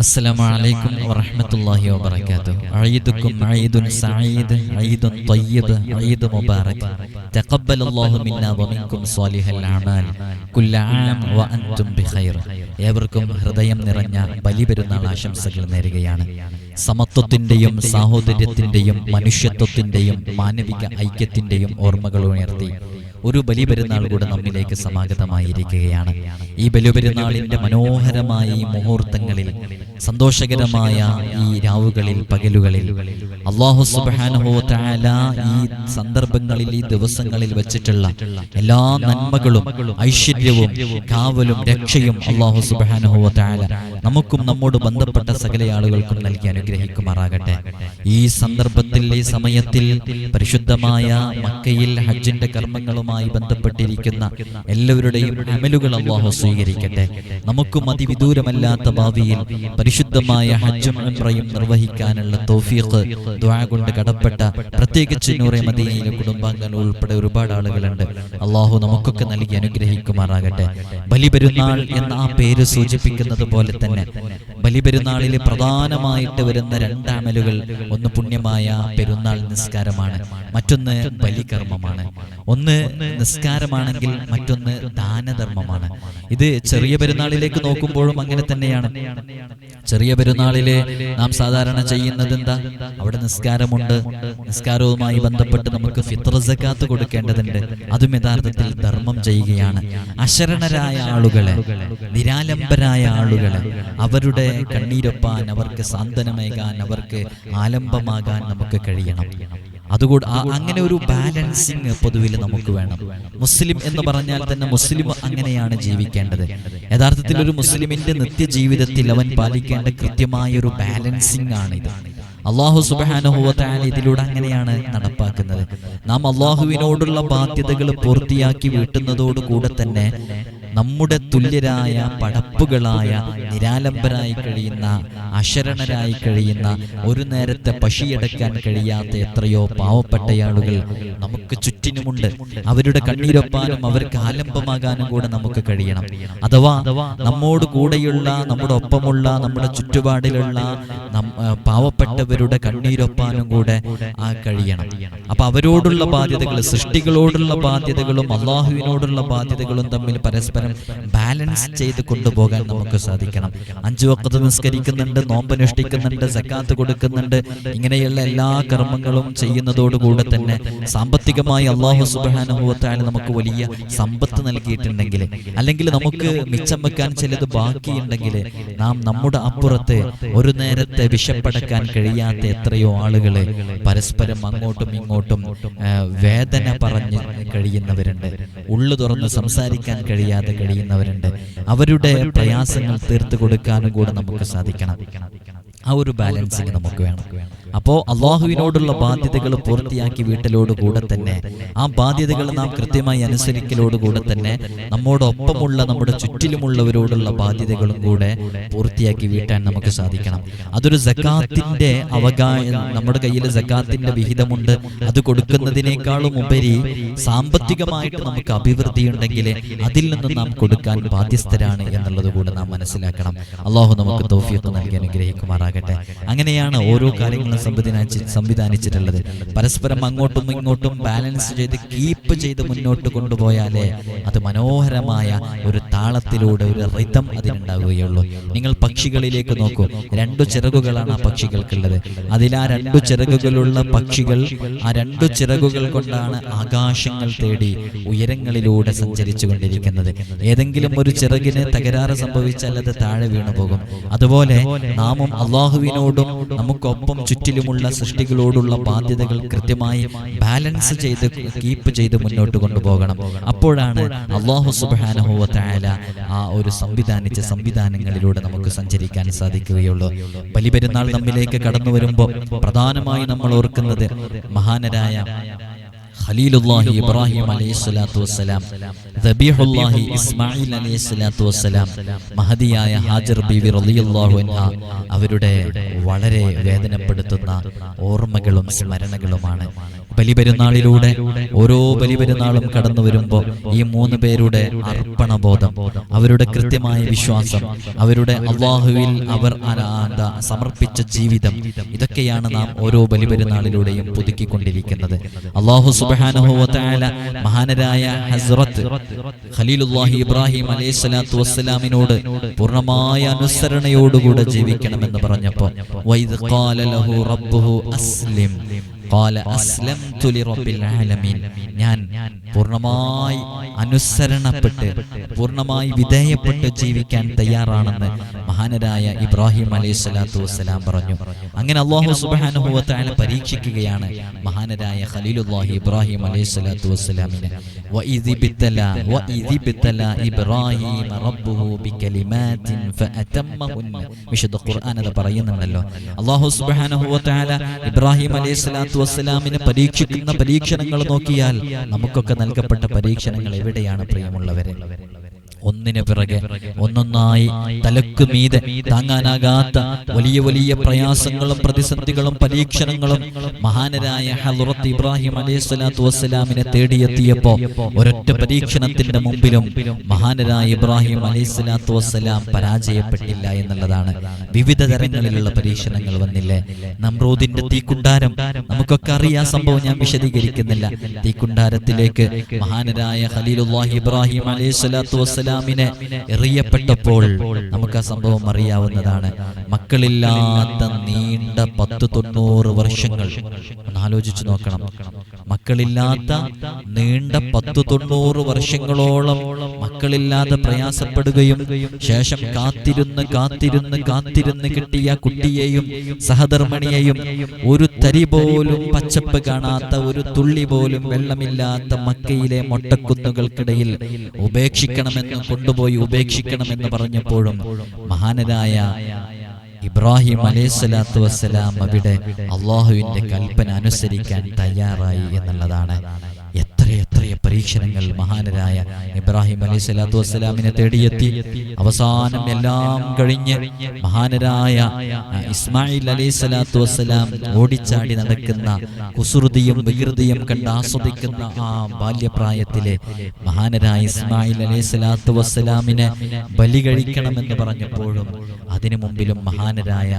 السلام عليكم ورحمة الله وبركاته عيدكم عيد سعيد عيد طيب عيد مبارك تقبل الله منا ومنكم صالح الأعمال كل عام وأنتم بخير ഏവർക്കും ഹൃദയം നിറഞ്ഞ ബലിപെരുന്നാൾ ആശംസകൾ നേരുകയാണ് സമത്വത്തിന്റെയും സാഹോദര്യത്തിന്റെയും മനുഷ്യത്വത്തിന്റെയും മാനവിക ഐക്യത്തിന്റെയും ഓർമ്മകൾ ഉയർത്തി ഒരു ബലിപെരുന്നാൾ കൂടെ നമ്മിലേക്ക് സമാഗതമായിരിക്കുകയാണ് ഈ ബലിപെരുന്നാളിന്റെ മനോഹരമായ ഈ മുഹൂർത്തങ്ങളിൽ സന്തോഷകരമായ ഈ രാവുകളിൽ പകലുകളിൽ. അള്ളാഹു സുബാനുഭവത്തായ ഈ സന്ദർഭങ്ങളിൽ ഈ ദിവസങ്ങളിൽ വെച്ചിട്ടുള്ള എല്ലാ നന്മകളും ഐശ്വര്യവും കാവലും രക്ഷയും അള്ളാഹു സുബാനുഭവത്തായ നമുക്കും നമ്മോട് ബന്ധപ്പെട്ട സകല ആളുകൾക്കും നൽകി അനുഗ്രഹിക്കുമാറാകട്ടെ. ഈ സന്ദർഭത്തിൽ ഈ സമയത്തിൽ പരിശുദ്ധമായ മക്കയിൽ ഹജ്ജിന്റെ കർമ്മങ്ങളുമായി ബന്ധപ്പെട്ടിരിക്കുന്ന എല്ലാവരുടെയും അമലുകൾ അള്ളാഹു സ്വീകരിക്കട്ടെ. നമുക്കും അതിവിദൂരമല്ലാത്ത ഭാവിയിൽ പരിശുദ്ധമായ ഹജ്ജും ഉംറയും നിർവഹിക്കാനുള്ള തൗഫീഖ് ദുആ കൊണ്ട് കടപ്പെട്ട പ്രത്യേകിച്ച് നൂറെ മദീനയിലെ കുടുംബാംഗങ്ങൾ ഉൾപ്പെടെ ഒരുപാട് ആളുകളുണ്ട്. അള്ളാഹു നമുക്കൊക്കെ നൽകി അനുഗ്രഹിക്കുമാറാകട്ടെ. ബലിപെരുന്നാൾ എന്ന ആ പേര് സൂചിപ്പിക്കുന്നത് പോലെ തന്നെ ബലിപെരുന്നാളിൽ പ്രധാനമായിട്ട് വരുന്ന രണ്ടമലുകൾ ഒന്ന് പുണ്യമായ പെരുന്നാൾ നിസ്കാരമാണ് മറ്റൊന്ന് ബലികർമ്മമാണ്. ഒന്ന് നിസ്കാരമാണെങ്കിൽ മറ്റൊന്ന് ദാനധർമ്മമാണ്. ഇത് ചെറിയ പെരുന്നാളിലേക്ക് നോക്കുമ്പോഴും അങ്ങനെ തന്നെയാണ്. ചെറിയ പെരുന്നാളിലെ നാം സാധാരണ ചെയ്യുന്നത് എന്താ? അവിടെ നിസ്കാരമുണ്ട്. നിസ്കാരവുമായി ബന്ധപ്പെട്ട് നമുക്ക് ഫിത്ര സക്കാത്ത് കൊടുക്കേണ്ടതുണ്ട്. അതും യഥാർത്ഥത്തിൽ ധർമ്മം ചെയ്യുകയാണ്. അശരണരായ ആളുകളെ നിരാലംബരായ ആളുകളെ അവരുടെ കണ്ണീരൊപ്പാൻ അവർക്ക് സാന്ത്വനമേകാൻ അവർക്ക് ആലംബമാകാൻ നമുക്ക് കഴിയണം. അതുകൊണ്ട് അങ്ങനെ ഒരു ബാലൻസിങ് പൊതുവിൽ നമുക്ക് വേണം. മുസ്ലിം എന്ന് പറഞ്ഞാൽ തന്നെ മുസ്ലിം അങ്ങനെയാണ് ജീവിക്കേണ്ടത്. യഥാർത്ഥത്തിൽ ഒരു മുസ്ലിമിന്റെ നിത്യജീവിതത്തിൽ അവൻ പാലിക്കേണ്ട കൃത്യമായ ഒരു ബാലൻസിങ് ആണ് ഇത്. അള്ളാഹു സുബാനുഭവത്തായ ഇതിലൂടെ അങ്ങനെയാണ് നടപ്പാക്കുന്നത്. നാം അള്ളാഹുവിനോടുള്ള ബാധ്യതകൾ പൂർത്തിയാക്കി വീട്ടുന്നതോടുകൂടെ തന്നെ നമ്മുടെ തുല്യരായ പടപ്പുകളായ നിരാലംബരായി കഴിയുന്ന അശരണരായി കഴിയുന്ന ഒരു നേരത്തെ പശിയടക്കാൻ കഴിയാത്ത എത്രയോ പാവപ്പെട്ട ആളുകൾ നമുക്ക് ചുറ്റിനുമുണ്ട്. അവരുടെ കണ്ണീരൊപ്പാനും അവർക്ക് ആലംബമാകാനും കൂടെ നമുക്ക് കഴിയണം. അഥവാ നമ്മോട് കൂടെയുള്ള നമ്മുടെ ഒപ്പമുള്ള നമ്മുടെ ചുറ്റുപാടിലുള്ള പാവപ്പെട്ടവരുടെ കണ്ണീരൊപ്പാനും കൂടെ ആ കഴിയണം. അപ്പൊ അവരോടുള്ള ബാധ്യതകൾ സൃഷ്ടികളോടുള്ള ബാധ്യതകളും അള്ളാഹുവിനോടുള്ള ബാധ്യതകളും തമ്മിൽ പരസ്പരം ബാലൻസ് ചെയ്ത് കൊണ്ടുപോകാൻ നമുക്ക് സാധിക്കണം. അഞ്ചു വക്കത്ത് നിസ്കരിക്കുന്നുണ്ട് നോമ്പനുഷ്ഠിക്കുന്നുണ്ട് സക്കാത്ത് കൊടുക്കുന്നുണ്ട്. ഇങ്ങനെയുള്ള എല്ലാ കർമ്മങ്ങളും ചെയ്യുന്നതോടുകൂടെ തന്നെ സാമ്പത്തികമായി അള്ളാഹു സുബാനുഭവത്താൽ നമുക്ക് വലിയ സമ്പത്ത് നൽകിയിട്ടുണ്ടെങ്കിൽ അല്ലെങ്കിൽ നമുക്ക് മിച്ചം വെക്കാൻ ചിലത് ബാക്കിയുണ്ടെങ്കിൽ നാം നമ്മുടെ അപ്പുറത്ത് ഒരു നേരത്തെ വിശപ്പടക്കാൻ കഴിയാത്ത എത്രയോ ആളുകൾ പരസ്പരം അങ്ങോട്ടും ഇങ്ങോട്ടും വേദന പറഞ്ഞ് കഴിയുന്നവരുണ്ട്. ഉള്ളു തുറന്ന് സംസാരിക്കാൻ കഴിയാതെ കഴിയുന്നവരുണ്ട്. അവരുടെ പ്രയാസങ്ങൾ തീർത്തു കൊടുക്കാനും കൂടെ നമുക്ക് സാധിക്കണം. ആ ഒരു ബാലൻസിങ് നമുക്ക് വേണം. അപ്പോ അള്ളാഹുവിനോടുള്ള ബാധ്യതകൾ പൂർത്തിയാക്കി വീട്ടിലോട് കൂടെ തന്നെ. ആ ബാധ്യതകൾ നാം കൃത്യമായി അനുസരിക്കലോട് കൂടെ തന്നെ. നമ്മോടൊപ്പമുള്ള നമ്മുടെ ചുറ്റിലുമുള്ളവരോടുള്ള ബാധ്യതകളും കൂടെ പൂർത്തിയാക്കി വീട്ടാൻ നമുക്ക് സാധിക്കണം. അതൊരു ജക്കാത്തിന്റെ അവകാശ നമ്മുടെ കയ്യിൽ ജക്കാത്തിന്റെ വിഹിതമുണ്ട്. അത് കൊടുക്കുന്നതിനേക്കാളും ഉപരി സാമ്പത്തികമായിട്ട് നമുക്ക് അഭിവൃദ്ധി ഉണ്ടെങ്കിൽ അതിൽ നിന്ന് നാം കൊടുക്കാൻ ബാധ്യസ്ഥരാണ് എന്നുള്ളത് കൂടെ നാം മനസ്സിലാക്കണം. അള്ളാഹു നമുക്ക് തൗഫീഖ് നൽകി അനുഗ്രഹിക്കുമാറാകട്ടെ. അങ്ങനെയാണ് ഓരോ കാര്യങ്ങളും സംവിധാനിച്ചിട്ടുള്ളത്. പരസ്പരം അങ്ങോട്ടും ഇങ്ങോട്ടും ബാലൻസ് ചെയ്ത് കീപ്പ് ചെയ്ത് മുന്നോട്ട് കൊണ്ടുപോയാലേ അത് മനോഹരമായ ഒരു താളത്തിലൂടെ ഒരു റിതം അതിനുണ്ടാവുകയുള്ളൂ. നിങ്ങൾ പക്ഷികളിലേക്ക് നോക്കൂ. രണ്ടു ചിറകുകളാണ് ആ പക്ഷികൾക്കുള്ളത്. അതിൽ ആ രണ്ടു ചിറകുകളുള്ള പക്ഷികൾ ആ രണ്ടു ചിറകുകൾ കൊണ്ടാണ് ആകാശങ്ങൾ തേടി ഉയരങ്ങളിലൂടെ സഞ്ചരിച്ചു കൊണ്ടിരിക്കുന്നത്. ഏതെങ്കിലും ഒരു ചിറകിന് തകരാറ് സംഭവിച്ചാൽ അത് താഴെ വീണു പോകും അതുപോലെ നാമും അള്ളാഹുവിനോടും നമുക്കൊപ്പം ചുറ്റിലുമുള്ള സൃഷ്ടികളോടുള്ള ബാധ്യതകൾ കൃത്യമായി ബാലൻസ് ചെയ്ത് കീപ്പ് ചെയ്ത് മുന്നോട്ട് കൊണ്ടുപോകണം. അപ്പോഴാണ് അള്ളാഹു സുബാനഹുവ തായാല ആ ഒരു സംവിധാനിച്ച സംവിധാനങ്ങളിലൂടെ നമുക്ക് സഞ്ചരിക്കാൻ സാധിക്കുകയുള്ളൂ. ബലിപെരുന്നാൾ നമ്മിലേക്ക് കടന്നു വരുമ്പോൾ പ്രധാനമായി നമ്മൾ ഓർക്കുന്നത് മഹാനരായ ഖലീലുല്ലാഹി ഇബ്രാഹിം അലൈഹി സ്വലാത്തു വസ്സലാം. ദബീഹുല്ലാഹി ഇസ്മായിൽ അലൈഹി സ്വലാത്തു വസ്സലാം. മഹദിയായ ഹാജർ ബീവി റളിയല്ലാഹു അൻഹ അവരുടെ വളരെ വേദനപ്പെടുത്തുന്ന ഓർമ്മകളും സ്മരണകളുമാണ്. ബലിപെരുന്നാളിലൂടെ ഓരോ ബലിപെരുന്നാളും കടന്നു വരുമ്പോൾ ഈ മൂന്ന് പേരുടെ അർപ്പണബോധം അവരുടെ കൃത്യമായ വിശ്വാസം അവരുടെ അള്ളാഹുവിൽ അവർ സമർപ്പിച്ച ജീവിതം ഇതൊക്കെയാണ് നാം ഓരോ ബലിപെരുന്നാളിലൂടെയും പുതുക്കിക്കൊണ്ടിരിക്കുന്നത്. അള്ളാഹു സുബാനുഭവത്തായ മഹാനരായ ഹസ്രത്ത് ഖലീലുല്ലാഹി ഇബ്രാഹിം അലൈഹി സ്വലാത്തു വസ്സലാമിനോട് പൂർണമായ അനുസരണയോടുകൂടെ ജീവിക്കണമെന്ന് പറഞ്ഞപ്പോൾ വൈദ് ഖാല ലഹു റബ്ബുഹു അസ്ലിം. ഞാൻ പൂർണമായി അനുസരണപ്പെട്ട് പൂർണമായി വിധേയപ്പെട്ട് ജീവിക്കാൻ തയ്യാറാണെന്ന് മഹാനരായ ഇബ്രാഹിം അലൈഹി സ്വലാത്തു വസ്സലാം പറഞ്ഞു. അങ്ങനെ അള്ളാഹു തആല പരീക്ഷിക്കുകയാണ് മഹാനരായ ഖലീലുല്ലാഹി ഇബ്രാഹിം അലൈഹി സ്വലാത്തു വസ്സലാമിനെ. വിശുദ്ധ ഖുർആൻ അത് പറയുന്നുണ്ടല്ലോ. അള്ളാഹു സുബ്ഹാനഹു വ തആല ഇബ്രാഹിം അലൈഹി സ്വലാത്തു വസ്സലാമിനെ പരീക്ഷിക്കുന്ന പരീക്ഷണങ്ങൾ നോക്കിയാൽ നമുക്കൊക്കെ നൽകപ്പെട്ട പരീക്ഷണങ്ങൾ എവിടെയാണ് പ്രിയമുള്ളവരെ? ഒന്നിനു പിറകെ ഒന്നൊന്നായി തലക്ക് മീതെ താങ്ങാനാകാത്ത വലിയ വലിയ പ്രയാസങ്ങളും പ്രതിസന്ധികളും പരീക്ഷണങ്ങളും മഹാനരായ ഹലുറത്ത് ഇബ്രാഹിം അലൈഹി സ്വലാത്തു വസ്സലാമിനെ തേടിയെത്തിയപ്പോ ഒരൊറ്റ പരീക്ഷണത്തിന്റെ മുമ്പിലും മഹാനരായ ഇബ്രാഹിം അലൈഹി സ്വലാത്തു വസ്സലാം പരാജയപ്പെട്ടില്ല എന്നുള്ളതാണ്. വിവിധ തരങ്ങളിലുള്ള പരീക്ഷണങ്ങൾ വന്നില്ലേ? നമ്രൂദിന്റെ തീക്കുണ്ടാരം. നമുക്കൊക്കെ അറിയാം സംഭവം ഞാൻ വിശദീകരിക്കുന്നില്ല. തീക്കുണ്ടാരത്തിലേക്ക് മഹാനരായ ഖലീലുല്ലാഹി ഇബ്രാഹിം അലൈഹി സ്വലാത്തു വസ്സലാമിനെ എറിയപ്പെട്ടപ്പോൾ നമുക്ക് ആ സംഭവം അറിയാവുന്നതാണ്. മക്കളില്ലാത്ത നീണ്ട പത്ത് തൊണ്ണൂറ് വർഷങ്ങൾ. ആലോചിച്ചു നോക്കണം. മക്കളില്ലാത്ത നീണ്ട പത്ത് തൊണ്ണൂറ് വർഷങ്ങളോളം മക്കളില്ലാതെ പ്രയാസപ്പെടുകയും ശേഷം കാത്തിരുന്ന് കാത്തിരുന്ന് കാത്തിരുന്ന് കിട്ടിയ കുട്ടിയെയും സഹധർമ്മിണിയെയും ഒരു തരി പോലും പച്ചപ്പ് കാണാത്ത ഒരു തുള്ളി പോലും വെള്ളമില്ലാത്ത മക്കയിലെ മൊട്ടക്കുന്നുകൾക്കിടയിൽ ഉപേക്ഷിക്കണമെന്ന് കൊണ്ടുപോയി ഉപേക്ഷിക്കണം എന്ന് പറഞ്ഞപ്പോഴും മഹാനരായ ഇബ്രാഹിം അലൈഹിസ്സലാത്തു വസ്സലാം അവിടെ അള്ളാഹുവിന്റെ കൽപ്പന അനുസരിക്കാൻ തയ്യാറായി എന്നുള്ളതാണ്. എത്ര എത്ര പരീക്ഷണങ്ങൾ മഹാനരായ ഇബ്രാഹിം അലൈഹി സ്വലാത്തു വസ്സലാമിനെ തേടിയെത്തി. അവസാനം എല്ലാം കഴിഞ്ഞ് മഹാനരായ ഇസ്മായിൽ അലൈഹി സ്വലാത്തു വസ്സലാം ഓടിച്ചാടി നടക്കുന്ന കുസൃതിയും വികൃതിയും കണ്ട് ആസ്വദിക്കുന്ന ആ ബാല്യപ്രായത്തിലെ മഹാനരായ ഇസ്മായിൽ അലൈഹി സ്വലാത്തു വസ്സലാമിനെ ബലി കഴിക്കണമെന്ന് പറഞ്ഞപ്പോഴും അതിനു മുമ്പിലും മഹാനരായ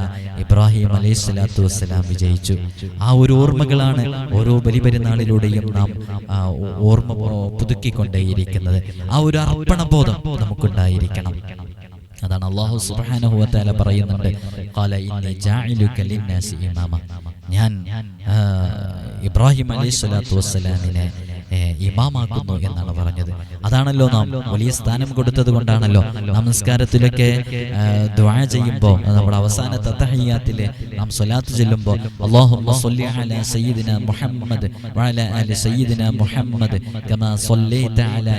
ഇബ്രാഹിം അലൈഹി സ്വലാത്തു വസ്സലാം വിജയിച്ചു. ആ ഒരു ഓർമ്മകളാണ് ഓരോ ബലിപെരുന്നാളിലൂടെയും നാം ഓർമ്മ പുതുക്കിക്കൊണ്ടേയിരിക്കുന്നത്. ആ ഒരു അർപ്പണ അർപ്പണബോധം നമുക്കുണ്ടായിരിക്കണം. അതാണ് അള്ളാഹു തആല പറയുന്നുണ്ട്. ഞാൻ ഇബ്രാഹിം അലൈഹി സ്വലാത്തു വസ്സലാമിനെ ഇമാമാക്കുന്നു എന്നാണ് പറഞ്ഞത്. അതാണല്ലോ നാം വലിയ സ്ഥാനം കൊടുത്തത് കൊണ്ടാണല്ലോ നമസ്കാരത്തിലൊക്കെ ദ്വാഴ ചെയ്യുമ്പോൾ നമ്മുടെ അവസാന തത്തഹയ്യാത്തിലെ നാം സ്വലാത്ത് ചെല്ലുമ്പോൾ സയ്യിദിന മുഹമ്മദ് ആലി മുഹമ്മദ് കമാ ആലി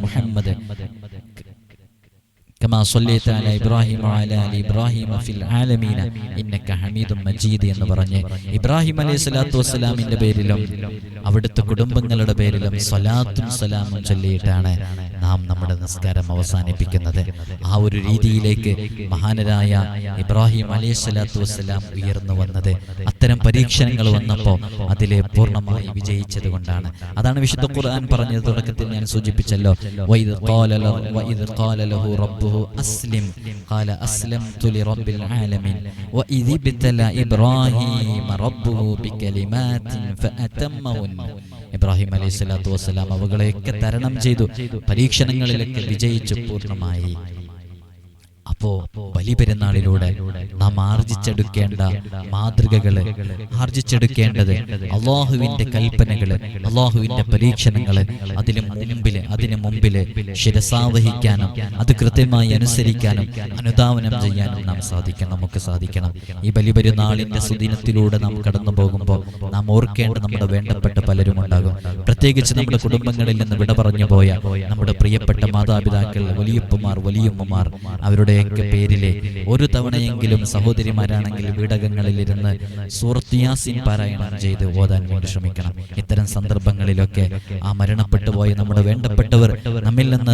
മുഹമ്മദ് كما صليت على إبراهيم وعلى آل إبراهيم في العالمين إنك حميد مجيد എന്ന് പറഞ്ഞ് ഇബ്രാഹിം അലൈഹി സ്വലാത്തു വസ്സലാമിന്റെ പേരിലും അവിടുത്തെ കുടുംബങ്ങളുടെ പേരിലും സ്വലാത്തും സലാമും ചൊല്ലിയിട്ടാണ് നാം നമ്മുടെ നിസ്കാരം അവസാനിപ്പിക്കുന്നത് ആ ഒരു രീതിയിലേക്ക് മഹാനരായ ഇബ്രാഹിം അലൈഹി സ്വലാത്തു വസ്സലാം ഉയർന്നു വന്നത് അത്തരം പരീക്ഷണങ്ങൾ വന്നപ്പോൾ അതിലെ പൂർണ്ണമായി വിജയിച്ചത് കൊണ്ടാണ് അതാണ് വിശുദ്ധ ഖുർആൻ പറഞ്ഞത് തുടക്കത്തിൽ ഞാൻ സൂചിപ്പിച്ചല്ലോ വൈദ് ഖാല ല- വൈദ് ഖാല ലഹു റബ്ബുഹു അസ്ലിം ഖാല അസ്ലംതു لرب ആലമീൻ وإذ ابتلى إبراهيم ربه بكلمات فأتمهن. ഇബ്രാഹിം അലൈഹി സ്വലാത്തു വസ്സലാം അവകളെയൊക്കെ തരണം ചെയ്തു. പരീക്ഷണങ്ങളിലൊക്കെ വിജയിച്ചു പൂർണമായി. അപ്പോ ബലിപെരുന്നാളിലൂടെ നാം ആർജിച്ചെടുക്കേണ്ട മാതൃകകൾ ആർജിച്ചെടുക്കേണ്ടത് അള്ളാഹുവിന്റെ കൽപ്പനകൾ അള്ളാഹുവിന്റെ പരീക്ഷണങ്ങൾ അതിന് മുമ്പിൽ അതിന് മുമ്പിൽ ശിരസാവഹിക്കാനും അത് കൃത്യമായി അനുസരിക്കാനും അനുധാവനം ചെയ്യാനും നാം സാധിക്കണം നമുക്ക് സാധിക്കണം. ഈ ബലിപെരുന്നാളിന്റെ സുദിനത്തിലൂടെ നാം കടന്നു പോകുമ്പോൾ നാം ഓർക്കേണ്ട നമ്മുടെ വേണ്ടപ്പെട്ട പലരും ഉണ്ടാകും. പ്രത്യേകിച്ച് നമ്മുടെ കുടുംബങ്ങളിൽ നിന്ന് വിട പറഞ്ഞു പോയ നമ്മുടെ പ്രിയപ്പെട്ട മാതാപിതാക്കൾ വലിയപ്പമാർ വലിയമ്മമാർ അവരുടെയൊക്കെ അവരുടെയൊക്കെ പേരിലെ ഒരു തവണയെങ്കിലും സഹോദരിമാരാണെങ്കിൽ വീടകങ്ങളിലിരുന്ന് സൂറത്ത് യാസീൻ പാരായണം ചെയ്ത് ഓതാൻ വേണ്ടി ശ്രമിക്കണം. ഇത്തരം സന്ദർഭങ്ങളിലൊക്കെ ആ മരണപ്പെട്ടു പോയ നമ്മുടെ വേണ്ടപ്പെട്ടവർ നമ്മിൽ നിന്ന്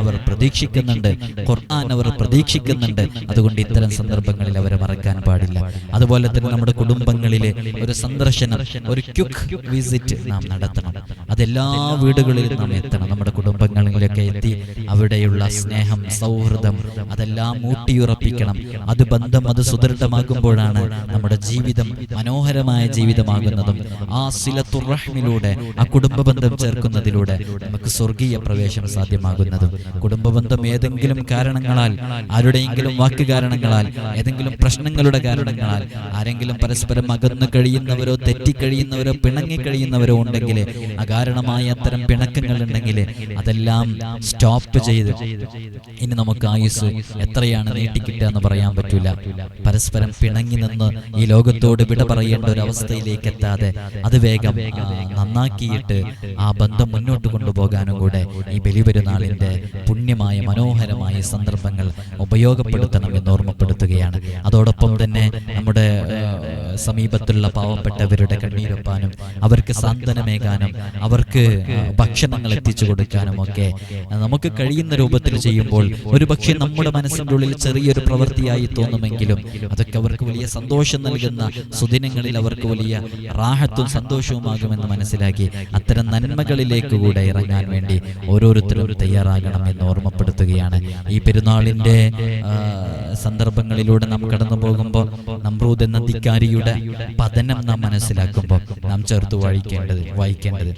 അവർ പ്രതീക്ഷിക്കുന്നുണ്ട് ഖുർആൻ അവർ പ്രതീക്ഷിക്കുന്നുണ്ട്. അതുകൊണ്ട് ഇത്തരം സന്ദർഭങ്ങളിൽ അവരെ മറക്കാൻ പാടില്ല. അതുപോലെ തന്നെ നമ്മുടെ കുടുംബങ്ങളിലെ ഒരു സന്ദർശനം ഒരു ക്യുക്ക് വിസിറ്റ് നാം നടത്തണം. അതെല്ലാ വീടുകളിലും നാം എത്തണം. നമ്മുടെ കുടുംബങ്ങളിലൊക്കെ എത്തി അവിടെയുള്ള സ്നേഹം സൗഹൃദം അതെല്ലാം ഊട്ടിയുറപ്പിക്കണം. അത് ബന്ധം അത് സുദൃഢമാകുമ്പോഴാണ് നമ്മുടെ ജീവിതം മനോഹരമായ ജീവിതമാകുന്നതും. ആ സിലത്തുറഹ്മിലൂടെ ആ കുടുംബ ബന്ധം ചേർക്കുന്നതിലൂടെ നമുക്ക് സ്വർഗീയ പ്രവേശം സാധ്യമാകുന്നതും. കുടുംബ ബന്ധം ഏതെങ്കിലും കാരണങ്ങളാൽ ആരുടെയെങ്കിലും വാക്ക് കാരണങ്ങളാൽ ഏതെങ്കിലും പ്രശ്നങ്ങളുടെ കാരണങ്ങളാൽ ആരെങ്കിലും പരസ്പരം അകന്നു കഴിയുന്നവരോ തെറ്റിക്കഴിയുന്നവരോ പിണങ്ങി കഴിയുന്നവരോ ഉണ്ടെങ്കിൽ അകാരണമായ അത്തരം പിണക്കങ്ങൾ ഉണ്ടെങ്കിൽ അതെല്ലാം സ്റ്റോപ്പ് ചെയ്ത് ഇനി നമുക്ക് ആയുസ് എത്രയാണ് നീട്ടിക്കിട്ടുക എന്ന് പറയാൻ പറ്റൂല. പരസ്പരം പിണങ്ങി നിന്ന് ഈ ലോകത്തോട് വിട പറയേണ്ട ഒരു അവസ്ഥയിലേക്ക് എത്താതെ അത് വേഗം നന്നാക്കിയിട്ട് ആ ബന്ധം മുന്നോട്ട് കൊണ്ടുപോകാനും കൂടെ ഈ ബലിപെരുന്നാളിന്റെ പുണ്യമായ മനോഹരമായ സന്ദർഭങ്ങൾ ഉപയോഗപ്പെടുത്തണം എന്ന് ഓർമ്മപ്പെടുത്തുകയാണ്. അതോടൊപ്പം തന്നെ നമ്മുടെ സമീപത്തുള്ള പാവപ്പെട്ടവരുടെ കണ്ണീരൊപ്പാനും അവർക്ക് സാന്ത്വനമേകാനും അവർക്ക് ഭക്ഷണങ്ങൾ എത്തിച്ചു കൊടുക്കാനും ഒക്കെ നമുക്ക് കഴിയുന്ന രൂപത്തിൽ ചെയ്യുമ്പോൾ ഒരു പക്ഷേ നമ്മുടെ മനസ്സിന്റെ ഉള്ളിൽ ചെറിയൊരു പ്രവൃത്തിയായി തോന്നുമെങ്കിലും അതൊക്കെ അവർക്ക് വലിയ സന്തോഷം നൽകുന്ന സുദിനങ്ങളിൽ അവർക്ക് വലിയ റാഹത്തും സന്തോഷവുമാകുമെന്ന് മനസ്സിലാക്കി അത്തരം നന്മകളിലേക്ക് കൂടെ ഇറങ്ങാൻ വേണ്ടി ഓരോരുത്തരും തയ്യാറാകണം എന്ന് ഓർമ്മപ്പെടുത്തുകയാണ്. ഈ പെരുന്നാളിന്റെ സന്ദർഭങ്ങളിലൂടെ നാം കടന്നു പോകുമ്പോൾ നമ്രൂദ് എന്ന ധിക്കാരിയുടെ പതനം നാം മനസ്സിലാക്കുമ്പോൾ നാം ചേർത്ത് വായിക്കേണ്ടത് വായിക്കേണ്ടത്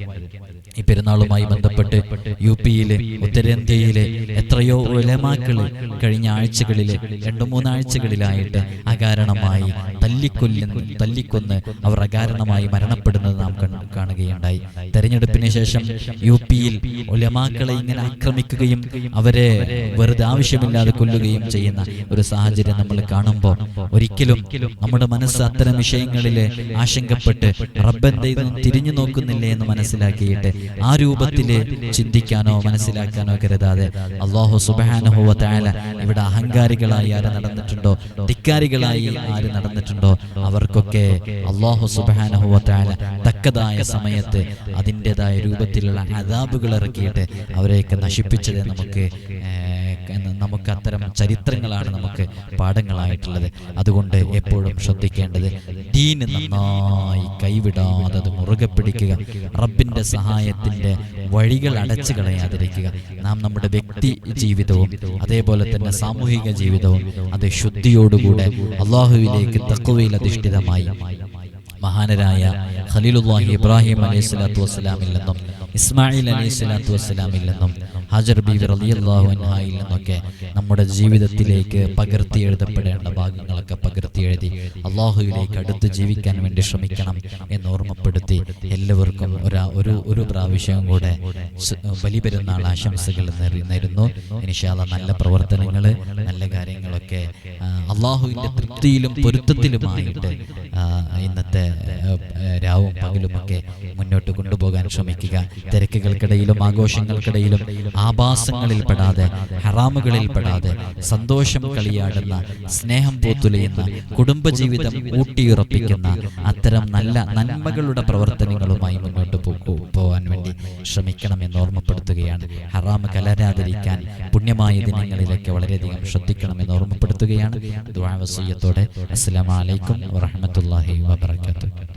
ഈ പെരുന്നാളുമായി ബന്ധപ്പെട്ട് യു പിയിലെ ഉത്തരേന്ത്യയിലെ എത്രയോ ഉലമാക്കൾ കഴിഞ്ഞ ആഴ്ചകളിലെ രണ്ടു മൂന്നാഴ്ചകളിലായിട്ട് അകാരണമായി തല്ലിക്കൊല്ലുന്ന തല്ലിക്കൊന്ന് അവർ അകാരണമായി മരണപ്പെടുന്നത് നാം കാണുകയുണ്ടായി. തെരഞ്ഞെടുപ്പിന് ശേഷം യു പിയിൽ ഒലമാക്കളെ ഇങ്ങനെ ആക്രമിക്കുകയും അവരെ വെറുതെ ആവശ്യമില്ലാതെ കൊല്ലുകയും ചെയ്യുന്ന ഒരു സാഹചര്യം നമ്മൾ കാണുമ്പോൾ ഒരിക്കലും നമ്മുടെ മനസ്സ് അത്തരം വിഷയങ്ങളിൽ ആശങ്കപ്പെട്ട് റബ്ബെന്തെ തിരിഞ്ഞു നോക്കുന്നില്ലേ എന്ന് മനസ്സിലാക്കിയിട്ട് ആ രൂപത്തിൽ ചിന്തിക്കാനോ മനസ്സിലാക്കാനോ കരുതാതെ അള്ളാഹു സുബാനുഹുവ ഇവിടെ അഹങ്കാരികളായി ആര് നടന്നിട്ടുണ്ടോ? ധിക്കാരികളായി ആര് നടന്നിട്ടുണ്ടോ? അവർക്കൊക്കെ അള്ളാഹു സുബാനഹുല തക്കതായ സമയത്ത് അതിന്റെതായ രൂപത്തിലുള്ള അതാബുകൾ ഇറക്കിയിട്ട് അവരെയൊക്കെ നശിപ്പിച്ചത് നമുക്ക് എന്ന് നമുക്ക് അത്തരം ചരിത്രങ്ങളാണ് നമുക്ക് പാഠങ്ങളായിട്ടുള്ളത്. അതുകൊണ്ട് എപ്പോഴും ശ്രദ്ധിക്കേണ്ടത് ദീന് നന്നായി കൈവിടാതെ അത് മുറുകെ പിടിക്കുക റബ്ബിന്റെ സഹായത്തിന്റെ വഴികൾ അടച്ചു കളയാതിരിക്കുക. നാം നമ്മുടെ വ്യക്തി ജീവിതവും അതേപോലെ തന്നെ സാമൂഹിക ജീവിതവും അത് ശുദ്ധിയോടുകൂടെ അള്ളാഹുവിലേക്ക് തക്കുവയിൽ അധിഷ്ഠിതമായി. മഹാനരായ ഖലീലുല്ലാഹി ഇബ്രാഹിം അലൈഹി സ്വലാത്തു വസ്സലാമിൽ നിന്നും ഇസ്മായിൽ അലൈഹി സ്വലാത്തു വസ്സലാമിൽ നിന്നും ഹാജർ ബീവി റളിയല്ലാഹു അൻഹായിൽ നിന്നൊക്കെ നമ്മുടെ ജീവിതത്തിലേക്ക് പകർത്തി എഴുതപ്പെടേണ്ട ഭാഗങ്ങളൊക്കെ പകർത്തി എഴുതി അള്ളാഹുവിലേക്ക് അടുത്ത് ജീവിക്കാൻ വേണ്ടി ശ്രമിക്കണം എന്ന് ഓർമ്മപ്പെടുത്തി എല്ലാവർക്കും ഒരു ഒരു ഒരു പ്രാവശ്യം കൂടെ ബലിപെരുന്നാൾ ആശംസകൾ നേരുന്നു ഇനിഷാല നല്ല പ്രവർത്തനങ്ങൾ നല്ല കാര്യങ്ങളൊക്കെ അള്ളാഹുവിന്റെ തൃപ്തിയിലും പൊരുത്തത്തിലുമായിട്ട് ഇന്നത്തെ ആ, രാവും പകലുമൊക്കെ മുന്നോട്ട് കൊണ്ടുപോകാൻ ശ്രമിക്കുക. തിരക്കുകൾക്കിടയിലും ആഘോഷങ്ങൾക്കിടയിലും ആഭാസങ്ങളിൽ പെടാതെ ഹറാമുകളിൽ പെടാതെ സന്തോഷം കളിയാടുന്ന സ്നേഹം പൂത്തുലയുന്ന കുടുംബജീവിതം ഊട്ടിയുറപ്പിക്കുന്ന അത്തരം നല്ല നന്മകളുടെ പ്രവർത്തനങ്ങളുമായി മുന്നോട്ട് പോകാൻ വേണ്ടി ശ്രമിക്കണം എന്ന് ഓർമ്മപ്പെടുത്തുകയാണ്. ഹറാമ് കലരാതിരിക്കാൻ പുണ്യമായ ദിനങ്ങളിലൊക്കെ വളരെയധികം ശ്രദ്ധിക്കണം എന്ന് ഓർമ്മപ്പെടുത്തുകയാണ്. ദുആ വസിയ്യത്തോടെ അസ്സലാമു അലൈക്കും വറഹ്മത്തുള്ളാഹി വബറകാതുഹു.